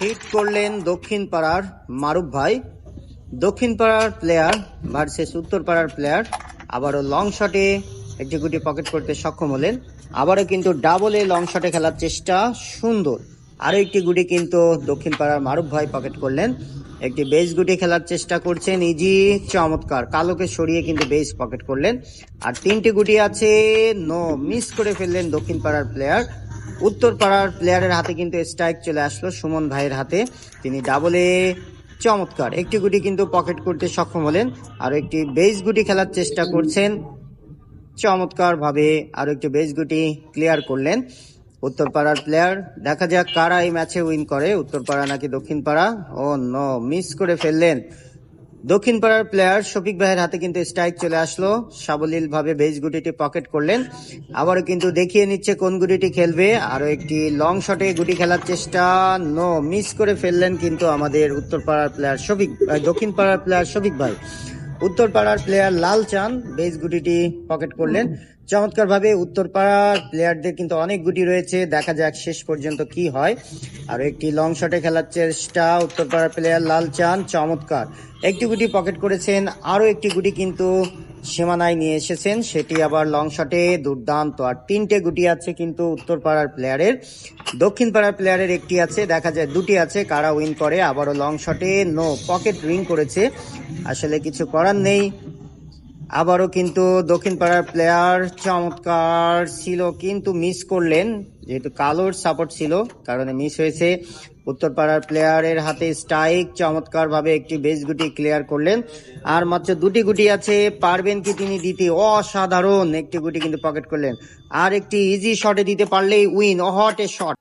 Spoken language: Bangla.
হিট করলেন দক্ষিণ পাড়ার মারুফ ভাই। দক্ষিণ পাড়ার প্লেয়ার ভার্সেস উত্তর পাড়ার প্লেয়ার আবারও লং শটে গুটি পকেট করতে সক্ষম হলেন। আবারও কিন্তু ডাবলে লং শটে খেলার চেষ্টা সুন্দর। আরও একটি গুটি কিন্তু দক্ষিণ পাড়ার মারুফ ভাই পকেট করলেন। একটি বেস গুটি খেলার চেষ্টা করছেন ইজি, চমৎকার। কালোকে সরিয়ে কিন্তু বেস পকেট করলেন। আর তিনটি গুটি আছে নো মিস করে ফেললেন দক্ষিণ পাড়ার প্লেয়ার উত্তর পাড়ার প্লেয়ারের হাতে কিন্তু স্ট্রাইক চলে আসলো সুমন ভাইয়ের হাতে। তিনি ডাবলে চমৎকার। একটি গুটি কিন্তু পকেট করতে সক্ষম হলেন। আর একটি বেস গুটি খেলার চেষ্টা করছেন। চমৎকার ভাবে আরও একটি বেস গুটি ক্লিয়ার করলেন উত্তরপাড়ার প্লেয়ার দেখা যাক কারা এই ম্যাচে উইন করে। উত্তরপাড়া নাকি দক্ষিণ পাড়া ও ন মিস করে ফেললেন দক্ষিণ পাড়ার প্লেয়ার শফিক ভাইয়ের হাতে কিন্তু স্ট্রাইক চলে আসলো। সাবলীল ভাবে বেস গুটিটি পকেট করলেন। আবারও কিন্তু দেখিয়ে নিচ্ছে কোন গুটিটি খেলবে। আরও একটি লং শটে গুটি খেলার চেষ্টা। নো মিস করে ফেললেন কিন্তু আমাদের উত্তর পাড়ার প্লেয়ার শফিক দক্ষিণ পাড়ার প্লেয়ার শফিক ভাই। উত্তর পাড়ার প্লেয়ার লাল চান বেস গুটিটি পকেট করলেন। চমৎকার ভাবে উত্তর পাড়ার প্লেয়ারদের কিন্তু অনেক গুটি রয়েছে। দেখা যাক শেষ পর্যন্ত কি হয়। আর একটি লং শটে খেলার চেষ্টা উত্তরপাড়ার প্লেয়ার লাল চান চমৎকার। একটি গুটি পকেট করেছেন, আরও একটি গুটি কিন্তু সীমানায় নিয়ে এসেছেন, সেটি আবার লং শটে দুর্দান্ত। আর তিনটে গুটি আছে কিন্তু উত্তর পাড়ার প্লেয়ারের দক্ষিণ পাড়ার প্লেয়ারের একটি আছে, দেখা যায় দুটি আছে, কারা উইন করে, আবারও লং শটে নো পকেট রিং করেছে। আসলে কিছু করার নেই। আবারও কিন্তু দক্ষিণ পাড়ার প্লেয়ার চমৎকার ছিল, কিন্তু মিস করলেন, যেহেতু কালোর সাপোর্ট ছিল, কারণে মিস হয়েছে। উত্তর পাড়ার প্লেয়ারের হাতে স্ট্রাইক চমৎকার ভাবে একটি বেস গুটি ক্লিয়ার করলেন। আর মাত্র দুটি গুটি আছে, পারবেন কি তিনি দিতে অসাধারণ, একটি গুটি কিন্তু পকেট করলেন। আর একটি ইজি শটে দিতে পারলেই উইন হট এ শট